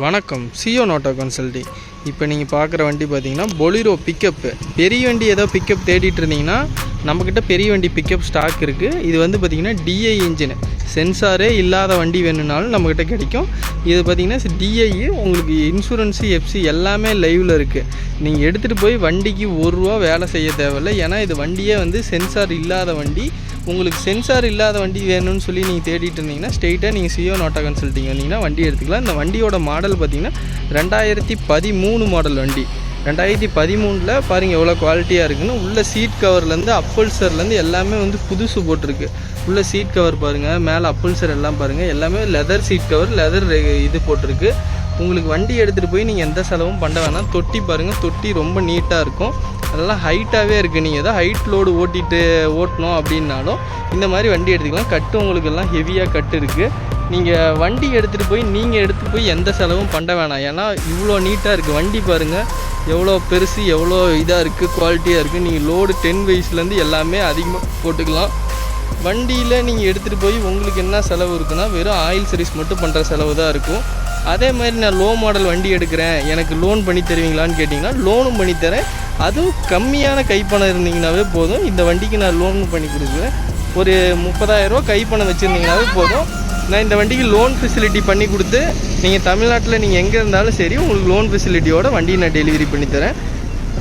வணக்கம். சியோ நோட்டோ கன்சல்டிங் இப்போ நீங்கள் பார்க்குற வண்டி பார்த்தீங்கன்னா பொலிரோ பிக்கப்பு பெரிய வண்டி ஏதோ பிக்கப் தேடிட்டு இருந்தீங்கன்னா நம்மக்கிட்ட பெரிய வண்டி பிக்கப் ஸ்டாக் இருக்குது இது வந்து பார்த்திங்கன்னா டிஐ இன்ஜின் சென்சாரே இல்லாத வண்டி வேணும்னாலும் நம்மக்கிட்ட கிடைக்கும். இது பார்த்திங்கன்னா டிஐ உங்களுக்கு இன்சூரன்ஸு எஃப்சி எல்லாமே லைவில் இருக்குது நீங்கள் எடுத்துகிட்டு போய் வண்டிக்கு ஒரு ரூபா வேலை செய்ய தேவையில்லை. ஏன்னா இது வண்டியே வந்து சென்சார் இல்லாத வண்டி. உங்களுக்கு சென்சார் இல்லாத வண்டி வேணும்னு சொல்லி நீங்கள் தேடிட்டு இருந்தீங்கன்னா ஸ்ட்ரெயிட்டாக நீங்கள் சியோ நோட்டா கன்சல்ட்டிங் வந்தீங்கன்னா வண்டி எடுத்துக்கலாம். இந்த வண்டியோட மாடல் பார்த்தீங்கன்னா ரெண்டாயிரத்தி பதிமூணு மாடல் வண்டி. ரெண்டாயிரத்தி பதிமூணில் பாருங்கள் எவ்வளோ குவாலிட்டியாக இருக்குன்னு. உள்ள சீட் கவர்லேருந்து அப்பல்சர்லேருந்து எல்லாமே வந்து புதுசு போட்டிருக்கு. உள்ள சீட் கவர் பாருங்கள் மேலே அப்பல்சர் எல்லாம் பாருங்கள் எல்லாமே லெதர் சீட் கவர் லெதர் இது போட்டிருக்கு. உங்களுக்கு வண்டி எடுத்துகிட்டு போய் நீங்கள் எந்த செலவும் பண்ண வேணாம். தொட்டி பாருங்கள் தொட்டி ரொம்ப நீட்டாக இருக்கும். அதெல்லாம் ஹைட்டாகவே இருக்குது நீங்கள் எதாவது ஹைட் லோடு ஓட்டிட்டு ஓட்டணும் அப்படின்னாலும் இந்த மாதிரி வண்டி எடுத்துக்கலாம். கட்டு உங்களுக்கு எல்லாம் ஹெவியாக கட்டு இருக்குது நீங்கள் வண்டி எடுத்துகிட்டு போய் நீங்கள் எடுத்துகிட்டு போய் எந்த செலவும் பண்ண வேணாம். ஏன்னா இவ்வளோ நீட்டாக இருக்குது வண்டி பாருங்கள் எவ்வளோ பெருசு எவ்வளோ இதாக இருக்குது குவாலிட்டியாக இருக்குது நீங்கள் லோடு டென் வயசுலேருந்து எல்லாமே அதிகமாக போட்டுக்கலாம். வண்டியில் நீங்கள் எடுத்துகிட்டு போய் உங்களுக்கு என்ன செலவு இருக்குன்னா வெறும் ஆயில் சர்வீஸ் மட்டும் பண்ணுற செலவு தான் இருக்கும். அதே மாதிரி நான் லோ மாடல் வண்டி எடுக்கிறேன். எனக்கு லோன் பண்ணி தருவீங்களான்னு கேட்டிங்கன்னா லோனும் பண்ணி தரேன். அதுவும் கம்மியான கைப்பணம் இருந்தீங்கன்னாவே போதும். இந்த வண்டிக்கு நான் லோன் பண்ணி கொடுக்குறேன். ஒரு முப்பதாயிரரூவா கைப்பணம் வச்சுருந்தீங்கனாவே போதும். நான் இந்த வண்டிக்கு லோன் ஃபெசிலிட்டி பண்ணி கொடுத்து நீங்கள் தமிழ்நாட்டில் நீங்கள் எங்கே இருந்தாலும் சரி உங்களுக்கு லோன் ஃபெசிலிட்டியோட வண்டியை நான் டெலிவரி பண்ணி தரேன்.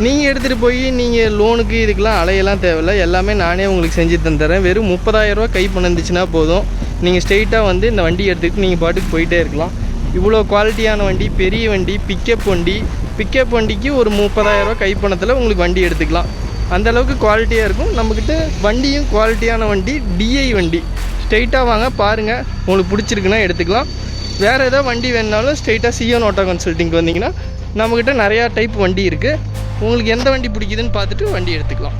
நீங்கள் எடுத்துகிட்டு போய் நீங்கள் லோனுக்கு இதுக்கெலாம் அலையெல்லாம் தேவையில்ல. எல்லாமே நானே உங்களுக்கு செஞ்சு தந்துடுறேன் வெறும் முப்பதாயிரரூவா கை பண்ணிருந்துச்சுன்னா போதும். நீங்கள் ஸ்ட்ரெயிட்டாக வந்து இந்த வண்டி எடுத்துக்கிட்டு நீங்கள் பாட்டுக்கு போயிட்டே இருக்கலாம். இவ்வளோ குவாலிட்டியான வண்டி பெரிய வண்டி பிக்கப் வண்டி. பிக்கப் வண்டிக்கு ஒரு முப்பதாயிரரூவா கைப்பணத்தில் உங்களுக்கு வண்டி எடுத்துக்கலாம். அந்த அளவுக்கு குவாலிட்டியாக இருக்கும். நம்மக்கிட்ட வண்டியும் குவாலிட்டியான வண்டி டிஐ வண்டி. ஸ்ட்ரெயிட்டாக வாங்க பாருங்கள் உங்களுக்கு பிடிச்சிருக்குன்னா எடுத்துக்கலாம். வேறு எதாவது வண்டி வேணுனாலும் ஸ்ட்ரெயிட்டாக சிஎன் ஆட்டோ கன்சல்ட்டிங்க்கு வந்தீங்கன்னா நம்மக்கிட்ட நிறையா டைப் வண்டி இருக்குது உங்களுக்கு எந்த வண்டி பிடிக்குதுன்னு பார்த்துட்டு வண்டி எடுத்துக்கலாம்.